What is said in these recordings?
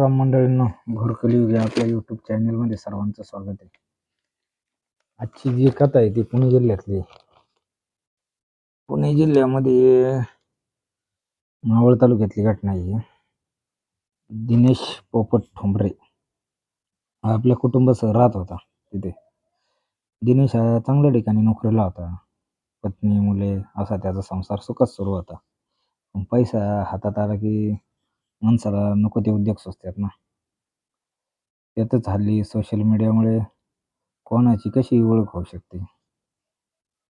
राम मंडळींनो घोरकली या आपल्या यूट्यूब चॅनलमध्ये सर्वांचं स्वागत आहे. आजची जी कथा आहे ती पुणे जिल्ह्यातली पुणे जिल्ह्यामध्ये मावळ तालुक्यातली घटना आहे. ही. दिनेश पोपट ठोंबरे हा आपल्या कुटुंबासह राहत होता तिथे. दिनेश हा चांगल्या ठिकाणी नोकरीला होता. पत्नी मुले असा त्याचा संसार सुखच सुरू होता. पण पैसा हातात आला की माणसाला नको ते उद्योग सुचतात ना. त्यातच हल्ली सोशल मीडियामुळे कोणाची कशी ओळख होऊ शकते?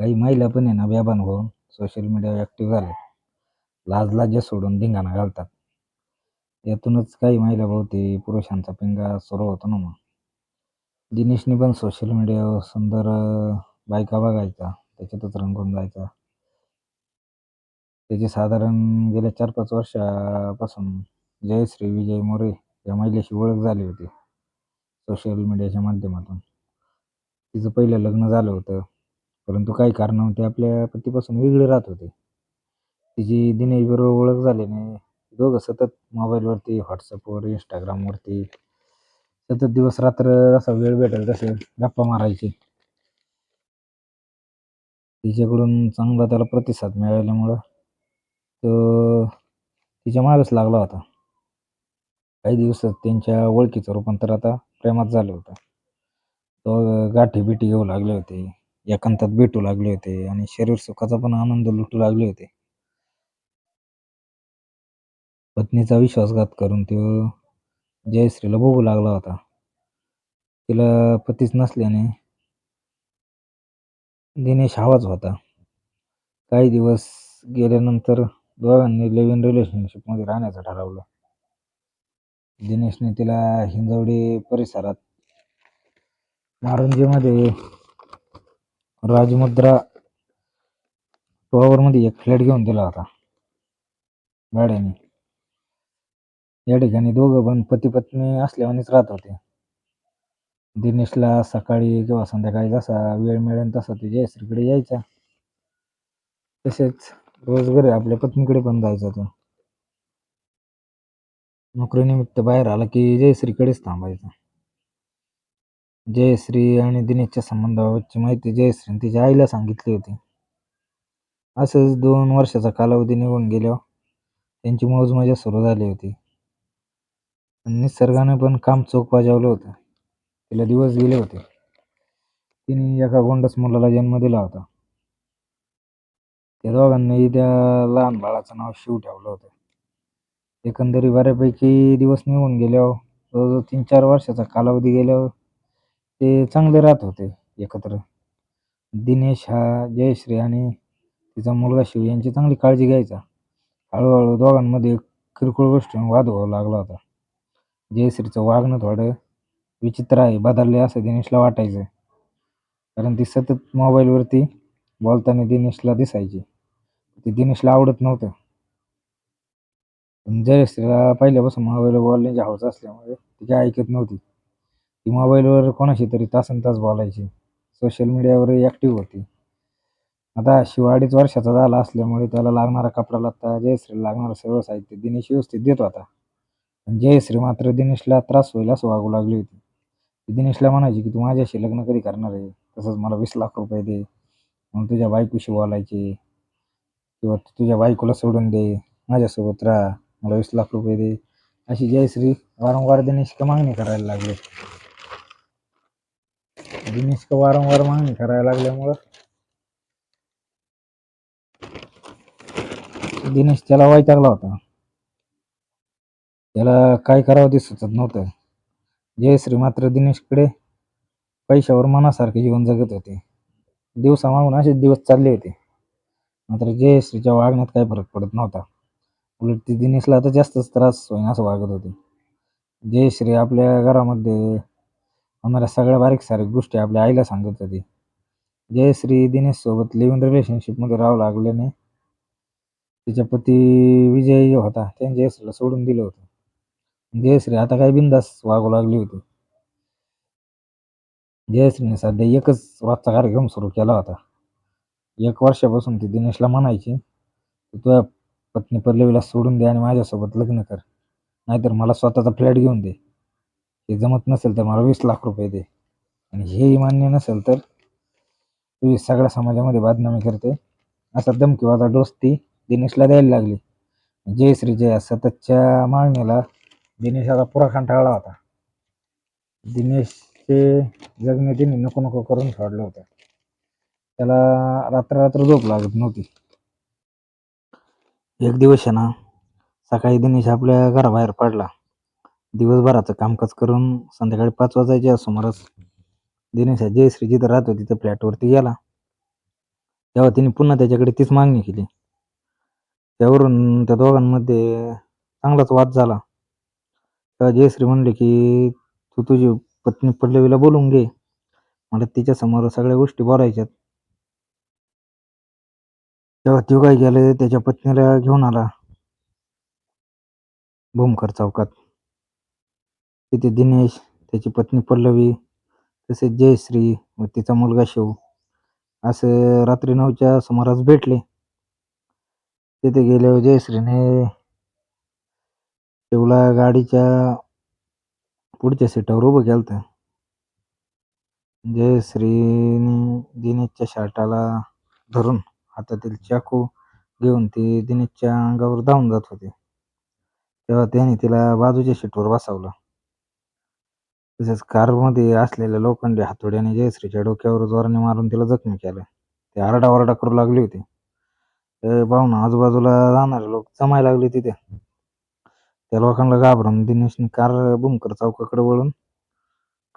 काही महिला पण आहे ना बेभान होऊन सोशल मीडियावर ॲक्टिव्ह झाले लाज लाज सोडून धिंगाणा घालतात. यातूनच काही महिला भोवती पुरुषांचा पिंगा सुरू होतो ना मग. दिनेशने पण सोशल मीडियावर सुंदर बायका बघायचा त्याच्यातच रंगून जायचा त्याची साधारण गेल्या चार पाच वर्षापासून जयश्री विजय मोरे या महिलेशी ओळख झाली होती सोशल मीडियाच्या माध्यमातून. तिचं पहिलं लग्न झालं होतं परंतु काही कारणं ते आपल्या पतीपासून वेगळे राहत होते. तिची दिनेश बरोबर ओळख झाल्याने दोघं सतत मोबाईलवरती व्हॉट्सअपवर इंस्टाग्रामवरती सतत दिवस रात्र असा वेळ भेटेल तसे गप्पा मारायचे. तिच्याकडून चांगला त्याला प्रतिसाद मिळाल्यामुळं तर तिच्या मागच लागला होता. काही दिवसात त्यांच्या ओळखीचं रूपांतर आता प्रेमात झालं होतं. तो गाठी बिठी घेऊ लागले होते एकांतात भेटू लागले होते आणि शरीर सुखाचा पण आनंद लुटू लागले होते. पत्नीचा विश्वासघात करून तो जयश्रीला बघू लागला होता. तिला पतीच नसल्याने दिनेश हवाच होता. काही दिवस गेल्यानंतर दोघांनी लिव्ह इन रिलेशनशिपमध्ये राहण्याचं ठरवलं. दिनेशने तिला हिंजवडी परिसरात मध्ये राजमुद्रा टॉवरमध्ये एक फ्लॅट घेऊन दिला होता. भाड्याने. या ठिकाणी दोघं पण पती पत्नी असल्यावानीच राहत होते. दिनेशला सकाळी किंवा संध्याकाळी जसा वेळ मिळेल तसा ते जयश्रीकडे यायचा. तसेच रोजगार आहे आपल्या पत्नीकडे पण जायचा तो नोकरीनिमित्त बाहेर आला की जयश्रीकडेच थांबायचा. जयश्री आणि दिनेशच्या संबंधाबाबतची माहिती जयश्रीने तिच्या आईला सांगितली होती. असंच दोन वर्षाचा कालावधी निघून गेल्यावर त्यांची मौजमजा सुरू झाली होती. निसर्गाने पण काम चोख बजावलं होतं. तिला दिवस गेले होते. तिने एका गोंडस मुलाला जन्म दिला होता. त्या दोघांनी त्या लहान बाळाचं नाव शिव ठेवलं होतं. एकंदरीत बऱ्यापैकी दिवस निघून गेल्यावर जवळजवळ तीन चार वर्षाचा कालावधी गेल्यावर ते चांगले राहत होते एकत्र. दिनेश हा जयश्री आणि तिचा मुलगा शिव यांची चांगली काळजी घ्यायचा. हळूहळू दोघांमध्ये किरकोळ गोष्टी वाद व्हावा लागला होता. जयश्रीचं वागणं थोडं विचित्र आहे बदलले असं दिनेशला वाटायचं. कारण ती सतत मोबाईलवरती बोलताना दिनेशला दिसायची. ते दिनेशला आवडत नव्हतं. पण जयश्रीला पहिल्यापासून मोबाईलवर बोलण्याची हौस असल्यामुळे ती काय ऐकत नव्हती. ती मोबाईलवर कोणाशी तरी तासन तास बोलायची सोशल मीडियावर ॲक्टिव्ह होती. आता शिव अडीच वर्षाचा झाला असल्यामुळे त्याला लागणारा कपडा लत्ता जयश्रीला लागणारं सर्व साहित्य दिनेश व्यवस्थित देत होता. पण जयश्री मात्र दिनेशला त्रास होईल असं वागू लागली होती. ती दिनेशला म्हणायची की तू माझ्याशी लग्न कधी करणार आहे? तसंच मला वीस लाख रुपये दे. म्हणून तुझ्या बायकोशी बोलायचे. किंवा तू तुझ्या बायकोला सोडून दे माझ्यासोबत राहा मला वीस लाख रुपये दे. अशी जयश्री वारंवार दिनेशका मागणी करायला लागली. दिनेशका वारंवार मागणी करायला लागल्यामुळं दिनेश त्याला वैतागला होता. त्याला काय करावं ते सुचत नव्हतं. जयश्री मात्र दिनेशकडे पैशावर मनासारखे जीवन जगत होते. दिवसामागून असेच दिवस चालले होते. मात्र जयश्रीच्या वागण्यात काही फरक पडत नव्हता. उलट ती दिनेशला आता जास्तच त्रास होईन असं वागत होती. जयश्री आपल्या घरामध्ये होणाऱ्या सगळ्या बारीक सारीक गोष्टी आपल्या आईला सांगत होती. जयश्री दिनेश सोबत लिव्ह इन रिलेशनशिपमध्ये राहू लागल्याने तिच्या पती विजय जो होता. त्याने जयश्रीला सोडून दिलं होतं. जयश्री आता काही बिंदास वागू लागली होती. जयश्रीने सध्या एकच रोजचा कार्यक्रम सुरू केला होता. एक वर्षापासून ती दिनेशला म्हणायची की तुझ्या पत्नी पल्लवीला सोडून दे आणि माझ्यासोबत लग्न कर. नाहीतर मला स्वतःचा फ्लॅट घेऊन दे. हे जमत नसेल तर मला वीस लाख रुपये दे. आणि हेही मान्य नसेल तर तुझी सगळ्या समाजामध्ये बदनामी करते. असा धमकीवाचा डोस ती दिनेशला द्यायला लागली. जयश्री जया सततच्या मागणीला दिनेशाचा पुरा कंटाळला होता. दिनेशचे जगणे तिने नको नको करून सोडलं होतं. त्याला रात्र रात्र झोप लागत नव्हती. एक दिवस आहे ना सकाळी दिनेश आपल्या घराबाहेर पडला. दिवसभराचं कामकाज करून संध्याकाळी पाच वाजायच्या सुमारास. दिनेश जयश्री जिथं राहत होती त्या फ्लॅटवरती गेला. तेव्हा तिने पुन्हा त्याच्याकडे तीच मागणी केली. त्यावरून त्या दोघांमध्ये चांगलाच वाद झाला. तेव्हा जयश्री म्हणले की तू तुझी पत्नी पल्लवीला बोलून घे. मला तिच्यासमोर सगळ्या गोष्टी बोलायच्यात. तेव्हा तो काय गेले त्याच्या पत्नीला घेऊन आला. भूमकर चौकात. तिथे दिनेश त्याची पत्नी पल्लवी तसेच जयश्री व तिचा मुलगा शिव असे रात्री नऊच्या सुमारास भेटले. तिथे गेल्यावर जयश्रीने शिवला गाडीच्या पुढच्या सीटावर उभं केलं होतं जयश्रीने दिनेशच्या शर्टाला धरून हातातील चाकू घेऊन ती दिनेशच्या अंगावर धावून जात होती. तेव्हा त्याने तिला बाजूच्या शीटवर बसवलं. तसेच कारमध्ये असलेल्या लोखंडी हातोड्याने जयश्रीच्या डोक्यावर जोराने मारून तिला जखमी केलं. ते आरडाओरडा करू लागली होती. ते पाहून आजूबाजूला जाणारे लोक जमायला लागले तिथे. त्या लोकांना घाबरून दिनेशने कार बुमकर चौकाकडे वळून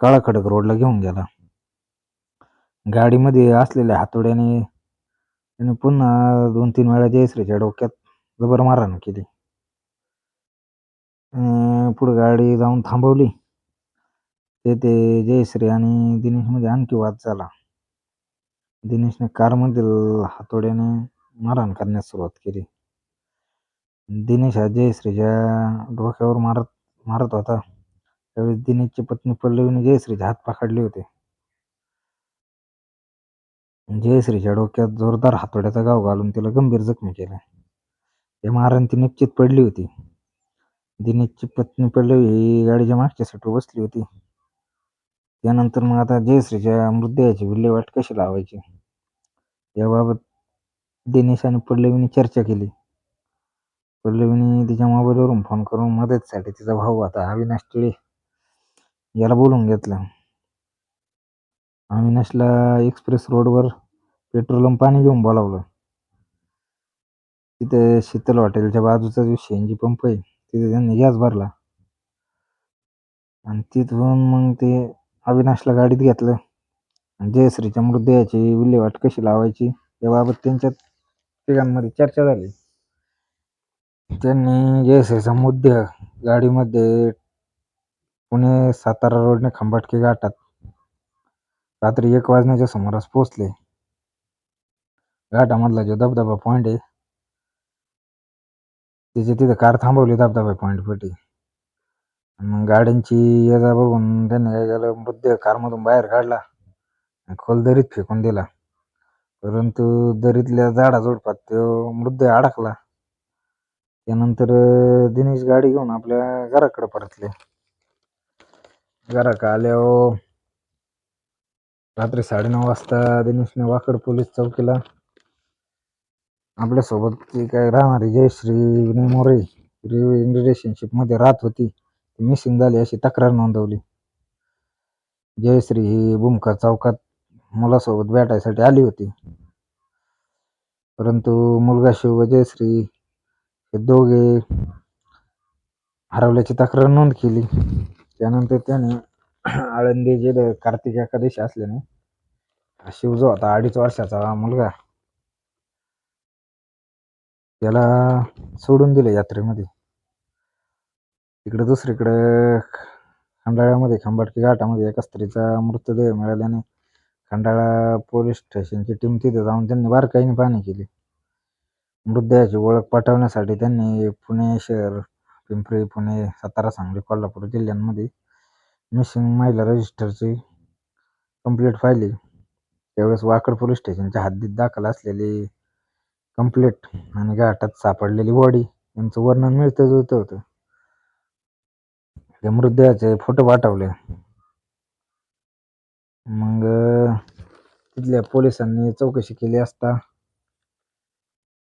काळाखडक रोडला घेऊन गेला. गाडीमध्ये असलेल्या हातोड्याने त्याने पुन्हा दोन तीन वेळा जयश्रीच्या डोक्यात जबर मारहाण केली. पुढे गाडी जाऊन थांबवली. तेथे जयश्री आणि दिनेशमध्ये म्हणजे आणखी वाद झाला. दिनेशने कारमधील हातोड्याने मारहाण करण्यास सुरुवात केली. दिनेश हा जयश्रीच्या डोक्यावर मारत मारत होता. त्यावेळेस दिनेशची पत्नी पल्लवीने जयश्रीचे हात पकडले होते. म्हणजे जयश्रीच्या डोक्यात जोरदार हातोड्याचा गाव घालून तिला गंभीर जखमी केला या मारण ती निश्चित पडली होती. दिनेशची पत्नी पडली ही गाडीच्या मागच्या सीटवर बसली होती. त्यानंतर मग आता जयश्रीच्या मृतदेहाची विल्हेवाट कशी लावायची? याबाबत दिनेश आणि पल्लवीने चर्चा केली. पल्लवीने तिच्या मोबाईलवरून फोन करून मदतीसाठी तिचा भाऊ आता अविनाश टिळे याला बोलून घेतलं. अविनाशला एक्सप्रेस रोडवर पेट्रोल आणि पाणी घेऊन बोलावलं. तिथे शीतल हॉटेलच्या बाजूचा जो सी एन जी पंप आहे तिथे त्यांनी गॅस भरला. आणि तिथून मग ते अविनाशला गाडीत घेतलं. आणि जयश्रीच्या मृतदेहाची विल्हेवाट कशी लावायची याबाबत त्यांच्या तिघांमध्ये चर्चा झाली. त्यांनी जयश्रीचा मृतदेह गाडीमध्ये पुणे सातारा रोडने खंबाटकी घाटात रात्री एक वाजण्याच्या सुमारास पोहोचले. घाटामधला जो धबधबा पॉईंट आहे तिथे तिथे कार थांबवली धबधबा पॉईंट पटी मग गाड्यांची येजा बघून त्यांनी काय केलं मृतदेह कारमधून बाहेर काढला खोल दरीत फेकून दिला. परंतु दरीतल्या झाडाझुडपात तो मृतदेह अडकला. त्यानंतर दिनेश गाडी घेऊन आपल्या घराकडे परतले. घराकडे आल्यावर रात्री साडेनऊ वाजता दिनेशने वाकड पोलीस चौकीला आपल्यासोबत ती काय राहणारी जयश्री मोरे रिलेशनशिपमध्ये राहत होती. मिसिंग झाली अशी तक्रार नोंदवली. जयश्री ही भूमका चौकात मुलासोबत भेटायसाठी आली होती. परंतु मुलगा शिव व जयश्री हे दोघे हरवल्याची तक्रार नोंद केली. त्यानंतर त्याने आळंदी जे कार्तिक एकादशी असल्याने शिव जो होता अडीच वर्षाचा मुलगा. त्याला सोडून दिले यात्रेमध्ये. इकडे दुसरीकडे खंडाळ्यामध्ये खंबाटकी घाटामध्ये एका स्त्रीचा मृतदेह मिळाल्याने खंडाळा पोलीस स्टेशनची टीम तिथे जाऊन त्यांनी बारकाईने पाहणी केली. मृतदेहाची ओळख पटवण्यासाठी त्यांनी पुणे शहर पिंपरी पुणे सातारा सांगली कोल्हापूर जिल्ह्यांमध्ये मिसिंग महिला रजिस्टरची कम्प्लेट फायली त्यावेळेस वाकड पोलीस स्टेशनच्या हद्दीत दाखल असलेली कंप्लेट आणि घाटात सापडलेली बॉडी यांचं वर्णन मिळतं जुळतं होतं. त्या मृतदेहाचे फोटो पाठवले. मग तिथल्या पोलिसांनी चौकशी केली असता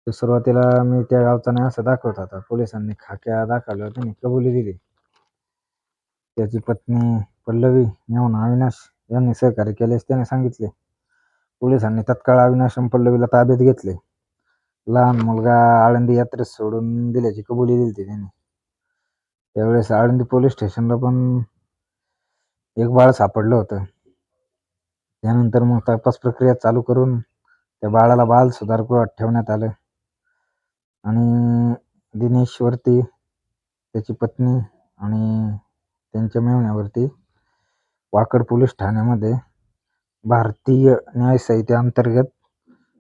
तर सुरुवातीला मी त्या गावचा नाही असं दाखवत होता. पोलिसांनी खाक्या दाखवल्या त्यांनी कबुली दिली. त्याची पत्नी पल्लवी मेहून अविनाश यांनी सहकार्य केल्यास त्याने सांगितले. पोलिसांनी तत्काळ अविनाश आणि पल्लवीला ताब्यात घेतले. लहान मुलगा आळंदी यात्रेत सोडून दिल्याची कबुली दिली त्याने. त्यावेळेस आळंदी पोलीस स्टेशनला पण एक बाळ सापडलं होतं. त्यानंतर मग तपास प्रक्रिया चालू करून त्या बाळाला बाल सुधारगृहात ठेवण्यात आलं. आणि दिनेशवरती त्याची पत्नी आणि त्यांच्या मेहण्यावरती वाकड पोलीस ठाण्यामध्ये भारतीय न्याय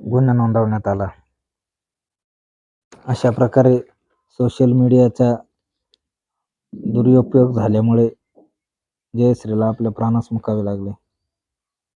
गुन्हा नोंदवण्यात आला. अशा प्रकारे सोशल मीडियाचा दुरुपयोग झाल्यामुळे जयश्रीला आपल्या प्राणास मुकावे लागले.